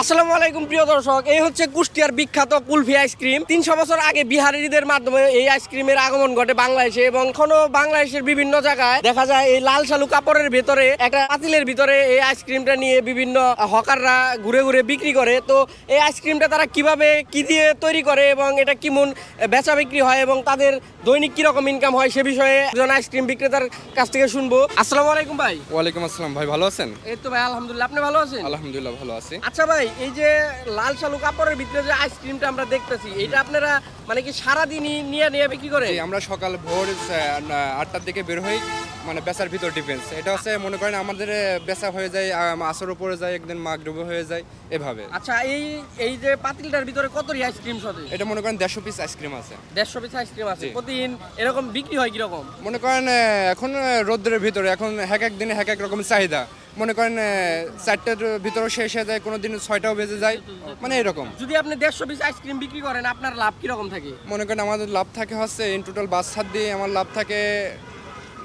আসসালামু আলাইকুম প্রিয় দর্শক। এই হচ্ছে কুষ্টিয়ার বিখ্যাত কুলফি আইসক্রিম। তিনশো বছর আগে বিহারিদের মাধ্যমে এই আইসক্রিমের আগমন ঘটে বাংলাদেশে এবং এখনও বাংলাদেশের বিভিন্ন জায়গায় দেখা যায় এই লাল শালু কাপড়ের ভেতরে একটা পাতিলের ভিতরে এই আইসক্রিমটা নিয়ে বিভিন্ন হকাররা ঘুরে ঘুরে বিক্রি করে। তো এই আইসক্রিমটা তারা কীভাবে কি দিয়ে তৈরি করে এবং এটা কিমন বেচা বিক্রি হয় এবং তাদের দৈনিক কীরকম ইনকাম হয় সে বিষয়ে একজন আইসক্রিম বিক্রেতার কাছ থেকে শুনব। আসসালামু আলাইকুম ভাই। ওয়ালাইকুম আসসালাম। ভাই ভালো আছেন? এই তো ভাই আলহামদুলিল্লাহ। আপনি ভালো আছেন? আলহামদুলিল্লাহ ভালো আছি। আচ্ছা ভাই এই যে লাল শালু কাপড়ের ভিতরে যে আইসক্রিমটা আমরা দেখতেছি এটা আপনারা মানে কি সারাদিনই নিয়ে নিয়ে বিক্রি করে আমরা সকাল ভোর আটটার দিকে বের হই মানে বেচার ভিতর ডিফেন্স এটা হচ্ছে মনে করেন আমাদের বেচা হয়ে যায় আসর উপরে যায় একদিন মাগরুবে হয়ে যায় এভাবে। আচ্ছা এই এই যে পাতিলটার ভিতরে কতরি আইসক্রিম সদে? এটা মনে করেন দেড়শো পিস আইসক্রিম আছে। দেড়শো পিস আইসক্রিম আছে। প্রতিদিন এরকম বিক্রি হয় কীরকম? মনে করেন এখন রোদ্রের ভিতরে এখন এক এক দিনে এক এক রকম চাহিদা। মনে করেন চারটার ভিতরে শেষ হয়ে যায় কোনো দিন ছয়টাও বেজে যায় মানে এরকম। যদি আপনি দেড়শো পিস আইসক্রিম বিক্রি করেন আপনার লাভ কীরকম থাকে? মনে করেন আমাদের লাভ থাকে হচ্ছে ইন টোটাল বাস ছাদ দিয়ে আমার লাভ থাকে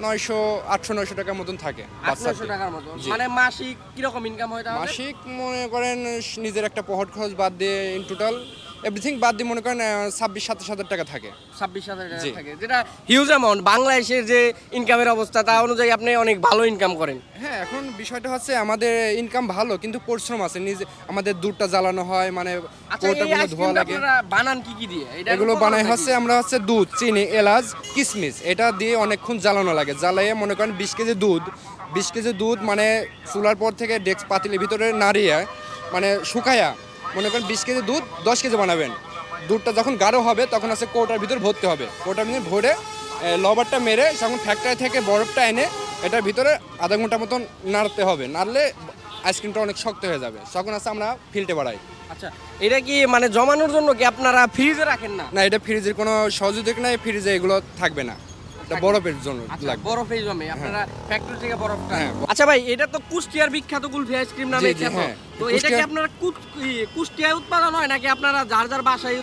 নয়শো আটশো নয়শো টাকার মতন থাকে আটশো টাকার মতো। মানে মাসিক কীরকম ইনকাম হয় মাসিক মনে করেন নিজের একটা পহট খরচ বাদ দিয়ে ইন টোটাল এভরিথিং বাদ দিয়ে মনে করেন ছাব্বিশ সাতাশ হাজার টাকা থাকে। ছাব্বিশ হাজার টাকা থাকে। যেটা হিউজ অ্যামাউন্ট বাংলাদেশের যে ইনকামের অবস্থা তা অনুযায়ী আপনি অনেক ভালো ইনকাম করেন। হ্যাঁ এখন বিষয়টা হচ্ছে আমাদের ইনকাম ভালো কিন্তু পরিশ্রম আছে। নিজে আমাদের দুধটা জ্বালানো হয় মানে আচ্ছা এই কোটাগুলো ধোয়া লাগে। বানান কি কি দিয়ে? এগুলো বানাই হচ্ছে আমরা হচ্ছে দুধ চিনি এলাচ কিশমিশ এটা দিয়ে অনেকক্ষণ জ্বালানো লাগে। জ্বালাইয়ে মনে করেন বিশ কেজি দুধ বিশ কেজি দুধ মানে চুলার পর থেকে ডেস্ক পাতিলের ভিতরে নাড়িয়ে মানে শুকায়া মনে করেন বিশ কেজি দুধ দশ কেজি বানাবেন। দুধটা যখন গাঢ় হবে তখন আছে কোটার ভিতর ভরতে হবে। কৌটার ভিতরে ভরে লবারটা মেরে যখন ফ্যাক্টরি থেকে বরফটা এনে এটার ভিতরে আধা ঘণ্টা মতন নাড়তে হবে। নাড়লে আইসক্রিমটা অনেক শক্ত হয়ে যাবে। তখন আছে আমরা ফিল্টে বাড়াই। আচ্ছা এটা কি মানে জমানোর জন্য কি আপনারা ফ্রিজে রাখেন না? না এটা ফ্রিজের কোনো সহযোগিতা নাই ফ্রিজে এগুলো থাকবে না। এটা বরফের জন্য আচ্ছা লাগবে। বরফে জমে আপনারা ফ্যাক্টরি থেকে বরফটা হ্যাঁ। আচ্ছা ভাই এটা তো কুষ্টিয়ার বিখ্যাত কুলফি আইসক্রিম নামে হ্যাঁ। তো এটা কি আপনারা কুষ্টিয়ায় উৎপাদন হয় নাকি আপনারা যার যার বাসায়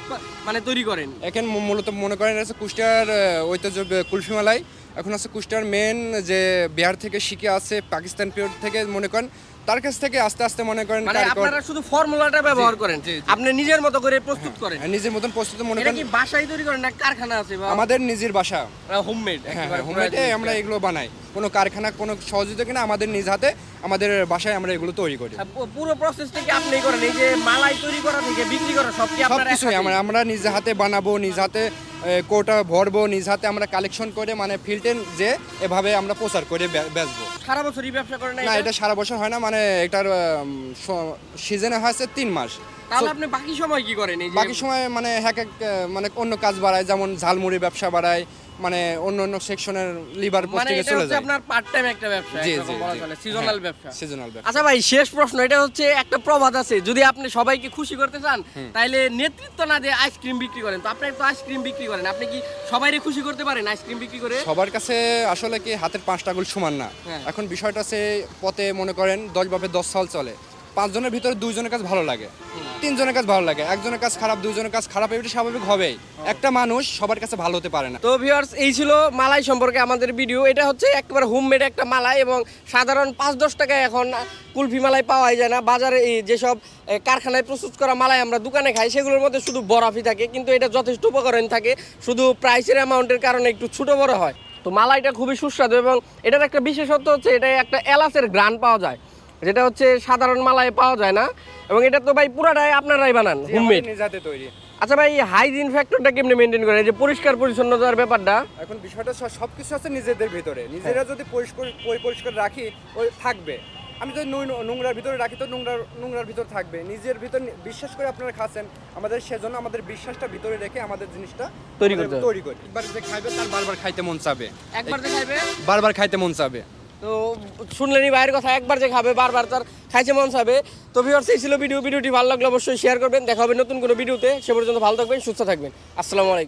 মানে তৈরি করেন? এখন মূলত মনে করেন এটা কুষ্টিয়ার ঐতিহ্য বে- এখন আছে কুষ্টিয়ার মেন যে বিহার থেকে শিখে আছে পাকিস্তান পিরিয়ড থেকে মনে করেন তার কাছ থেকে আস্তে আস্তে মনে করেন মানে আপনারা শুধু ফর্মুলাটা ব্যবহার করেন? জি, জি। আপনি নিজের মতো করে প্রস্তুত করেন? হ্যাঁ, নিজের মতন প্রস্তুত মনে করেন কি বাসায় তৈরি করেন না কারখানা আছে আমাদের নিজের বাসা। হোমমেড হ্যাঁ হ্যাঁ হোমমেডে আমরা এগুলো বানাই। কোনো কারখানা কোনো সহযোগিতা কিনা আমাদের নিজ হাতে। আমাদের বাসায় আমরা এগুলো তৈরি করি। পুরো প্রসেসটা কি আপনি করেন? এই যে মালাই তৈরি করা থেকে বিক্রি করা সব কি আপনারা কিছুই আমরা আমরা নিজ হাতে বানাবো নিজ হাতে কোটা ভরবো নিজ হাতে আমরা কালেকশন করে মানে ফিল্টেন যে এভাবে আমরা প্রচার করে বেচবো। সারা বছরই ব্যবসা করেন না এটা? সারা বছর হয় না মানে এটার সিজনে হয়েছে তিন মাস। তাহলে আপনি বাকি সময় কি করেন এই বাকি সময় মানে এক এক মানে অন্য কাজ বাড়ায় যেমন ঝালমুড়ি ব্যবসা বাড়ায় মানে অন্য অন্য সেকশনের লিভার মানে পোস্টিংয়ে এটা চলে হচ্ছে যায়। আপনার পার্ট টাইম একটা ব্যবসা একরকম বলা চলে সিজনাল ব্যবসা। সিজনাল ব্যবসা। আচ্ছা ভাই শেষ প্রশ্ন এটা হচ্ছে একটা প্রবাদ আছে যদি আপনি সবাইকে খুশি করতে চান তাইলে নেতৃত্ব না দিয়ে আইসক্রিম বিক্রি করেন। তো আপনি তো আইসক্রিম বিক্রি করেন আপনি কি সবাইকে খুশি করতে পারেন আইসক্রিম বিক্রি করে? সবার কাছে আসলে কি হাতের পাঁচটা আঙুল সমান না। হ্যাঁ। এখন বিষয়টা সে পথে মনে করেন দশ বাপে দশ সাল চলে। পাঁচজনের ভিতরে দুইজনের কাজ ভালো লাগে, তিনজনের কাজ ভালো লাগে, একজনের কাজ খারাপ, দুইজনের কাজ খারাপ এটা স্বাভাবিক হবেই। একটা মানুষ সবার কাছে ভালো হতে পারে না। তো ভিউয়ার্স এই ছিল মালাই সম্পর্কে আমাদের ভিডিও এটা হচ্ছে একেবারে হোমমেড একটা মালাই এবং সাধারণ পাঁচ দশ টাকায় এখন কুলফি মালাই পাওয়াই যায় না। বাজারে এই যেসব কারখানায় প্রস্তুত করা মালাই আমরা দোকানে খাই, সেগুলোর মধ্যে শুধু বরফই থাকে, কিন্তু এটা যথেষ্ট উপকরণ থাকে। শুধু প্রাইসের অ্যামাউন্টের কারণে একটু ছোট বড় হয়। তো মালাইটা খুবই সুস্বাদু এবং এটার একটা বিশেষত্ব হচ্ছে এটা একটা এলাচের গ্রান পাওয়া যায়। যেটা হচ্ছে সাধারণ মালাই পাওয়া যায় না। এবং এটা তো ভাই পুরাটাই আপনারাই বানান। হোমমেড নিজ তৈরি। আচ্ছা ভাই হাইজিন ফ্যাক্টরটা কেমনে মেনটেন করেন? এই যে পরিষ্কার পরিচ্ছন্নতার ব্যাপারটা। এখন বিষয়টা সব কিছু আছে নিজেদের ভিতরে। নিজেরা যদি পরিষ্কার পরিষ্কার রাখি ওই থাকবে। আমি যদি নোংরার ভিতরে রাখি তো নোংরার নোংরার ভিতর থাকবে। নিজের ভিতর বিশ্বাস করে আপনারা খাচ্ছেন। আমাদের সেজন্য আমাদের বিশ্বাসটা ভিতরে রেখে আমাদের জিনিসটা তৈরি করতে তৈরি করি। একবার যে খাইবে তার বারবার খাইতে মন চাবে। একবার যে খাইবে। বারবার খাইতে মন চাবে। তো শুনলেনি ভাইয়ের কথা, একবার যে খাবে, বারবার তার খাইছে মন চাবে তো ভিউয়ার্স এই ছিল ভিডিও ভিডিওটি ভালো লাগলে অবশ্যই শেয়ার করবেন। দেখা হবে নতুন কোনো ভিডিওতে সে পর্যন্ত ভালো থাকবেন, সুস্থ থাকবেন। আসসালামু আলাইকুম।